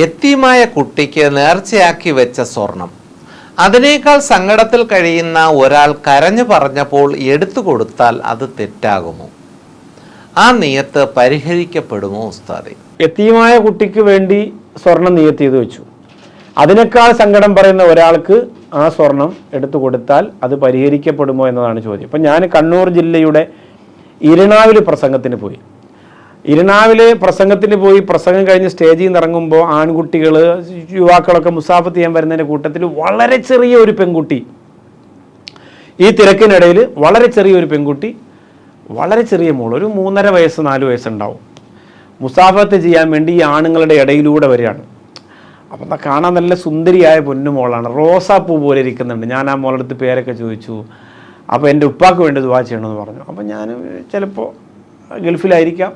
എത്തിയുമായ കുട്ടിക്ക് നേർച്ചയാക്കി വെച്ച സ്വർണം. അതിനേക്കാൾ സങ്കടത്തിൽ കഴിയുന്ന ഒരാൾ കരഞ്ഞു പറഞ്ഞപ്പോൾ എടുത്തു കൊടുത്താൽ അത് തെറ്റാകുമോ? ആ നിയത്ത് പരിഹരിക്കപ്പെടുമോ ഉസ്താദെ? എത്തിയുമായ കുട്ടിക്ക് വേണ്ടി സ്വർണം നിയത്ത് ചെയ്തു വെച്ചു. അതിനേക്കാൾ സങ്കടം പറയുന്ന ഒരാൾക്ക് ആ സ്വർണം എടുത്തു കൊടുത്താൽ അത് പരിഹരിക്കപ്പെടുമോ എന്നതാണ് ചോദ്യം. ഇപ്പം ഞാൻ കണ്ണൂർ ജില്ലയുടെ ഇരണാവിലി പ്രസംഗത്തിന് പോയി. ഇരിണാവിൽ പ്രസംഗത്തിന് പോയി പ്രസംഗം കഴിഞ്ഞ് സ്റ്റേജിൽ നിന്ന് ഇറങ്ങുമ്പോൾ ആൺകുട്ടികൾ യുവാക്കളൊക്കെ മുസാഫത്ത് ചെയ്യാൻ വരുന്നതിന്റെ കൂട്ടത്തിൽ വളരെ ചെറിയ ഒരു പെൺകുട്ടി. ഈ തിരക്കിനിടയിൽ വളരെ ചെറിയ ഒരു പെൺകുട്ടി വളരെ ചെറിയ മോൾ ഒരു മൂന്നര വയസ്സ് നാല് വയസ്സുണ്ടാവും. മുസാഫത്ത് ചെയ്യാൻ വേണ്ടി ഈ ആണുങ്ങളുടെ ഇടയിലൂടെ വരികയാണ്. അപ്പം കാണാൻ നല്ല സുന്ദരിയായ പൊന്നുമോളാണ് റോസാപ്പൂ പോലെ ഇരിക്കുന്നുണ്ട്. ഞാൻ ആ മോളടുത്ത് പേരൊക്കെ ചോദിച്ചു. അപ്പോൾ എന്റെ ഉപ്പാക്ക് വേണ്ടി ദുവാ ചെയ്യണമെന്ന് പറഞ്ഞു. അപ്പം ഞാൻ ചിലപ്പോൾ ഗൾഫിലായിരിക്കാം.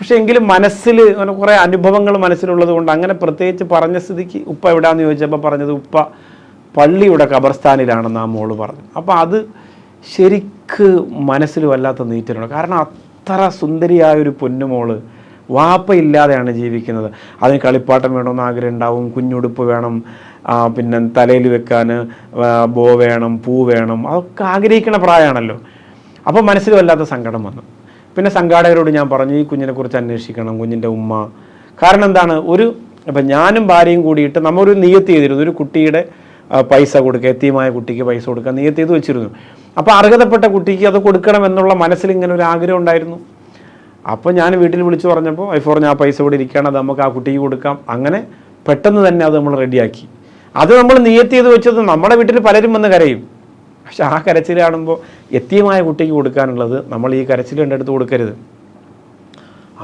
പക്ഷേ എങ്കിലും മനസ്സിൽ കുറേ അനുഭവങ്ങൾ മനസ്സിലുള്ളത് കൊണ്ട് അങ്ങനെ പ്രത്യേകിച്ച് പറഞ്ഞ സ്ഥിതിക്ക് ഉപ്പ എവിടെയാണെന്ന് ചോദിച്ചപ്പോൾ പറഞ്ഞത് ഉപ്പ പള്ളിയുടെ കബർസ്ഥാനിലാണെന്ന് ആ മോൾ പറഞ്ഞു. അപ്പോൾ അത് ശരിക്ക് മനസ്സിൽ വല്ലാത്ത നീറ്റലുണ്ട്. കാരണം അത്ര സുന്ദരിയായ ഒരു പൊന്നുമോൾ വാപ്പയില്ലാതെയാണ് ജീവിക്കുന്നത്. അതിന് കളിപ്പാട്ടം വേണമെന്ന് ആഗ്രഹം ഉണ്ടാവും കുഞ്ഞുടുപ്പ് വേണം പിന്നെ തലയിൽ വെക്കാൻ ബോ വേണം പൂ വേണം അതൊക്കെ ആഗ്രഹിക്കുന്ന പ്രായമാണല്ലോ. അപ്പോൾ മനസ്സിൽ വല്ലാത്ത സങ്കടം വന്നു. പിന്നെ സംഘാടകരോട് ഞാൻ പറഞ്ഞു ഈ കുഞ്ഞിനെ കുറിച്ച് അന്വേഷിക്കണം കുഞ്ഞിന്റെ ഉമ്മ. കാരണം എന്താണ്? ഒരു ഇപ്പം ഞാനും ഭാര്യയും കൂടിയിട്ട് നമ്മൊരു നിയത്ത് ചെയ്തിരുന്നു. ഒരു കുട്ടിയുടെ പൈസ കൊടുക്കുക എത്തിയമായ കുട്ടിക്ക് പൈസ കൊടുക്കുക നിയത്ത് ചെയ്ത് വെച്ചിരുന്നു. അപ്പോൾ അർഹതപ്പെട്ട കുട്ടിക്ക് അത് കൊടുക്കണം എന്നുള്ള മനസ്സിൽ ഇങ്ങനെ ഒരു ആഗ്രഹം ഉണ്ടായിരുന്നു. അപ്പോൾ ഞാൻ വീട്ടിൽ വിളിച്ചു പറഞ്ഞപ്പോൾ ഐ ഫോർ ഞാൻ പൈസ ഇവിടെ ഇരിക്കുകയാണ് അത് നമുക്ക് ആ കുട്ടിക്ക് കൊടുക്കാം. അങ്ങനെ പെട്ടെന്ന് തന്നെ അത് നമ്മൾ റെഡിയാക്കി അത് നമ്മൾ നിയത്ത് ചെയ്ത് വെച്ചത് നമ്മുടെ വീട്ടിൽ പലരും വന്ന് കരയും. പക്ഷെ ആ കരച്ചിൽ കാണുമ്പോൾ എത്തിയമായ കുട്ടിക്ക് കൊടുക്കാനുള്ളത് നമ്മൾ ഈ കരച്ചിൽ കണ്ടെടുത്ത് കൊടുക്കരുത്.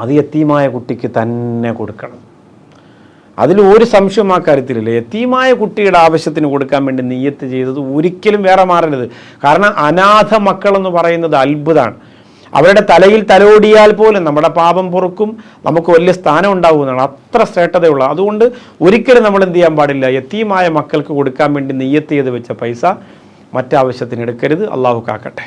അത് എത്തിയമായ കുട്ടിക്ക് തന്നെ കൊടുക്കണം. അതിൽ ഒരു സംശയം ആ കാര്യത്തിലില്ല. എത്തിയമായ കുട്ടിയുടെ ആവശ്യത്തിന് കൊടുക്കാൻ വേണ്ടി നീയത്ത് ചെയ്തത് ഒരിക്കലും വേറെ മാറരുത്. കാരണം അനാഥ മക്കളെന്ന് പറയുന്നത് അത്ഭുതമാണ്. അവരുടെ തലയിൽ തലോടിയാൽ പോലും നമ്മുടെ പാപം പൊറുക്കും നമുക്ക് വലിയ സ്ഥാനം ഉണ്ടാവുന്നതാണ് അത്ര ശ്രേഷ്ഠതയുള്ള. അതുകൊണ്ട് ഒരിക്കലും നമ്മൾ എന്ത് ചെയ്യാൻ പാടില്ല. എത്തിയമായ മക്കൾക്ക് കൊടുക്കാൻ വേണ്ടി നെയ്യത്ത് ചെയ്ത് വെച്ച പൈസ മറ്റാവശ്യത്തിന് എടുക്കരുത് അള്ളാഹു കാക്കട്ടെ.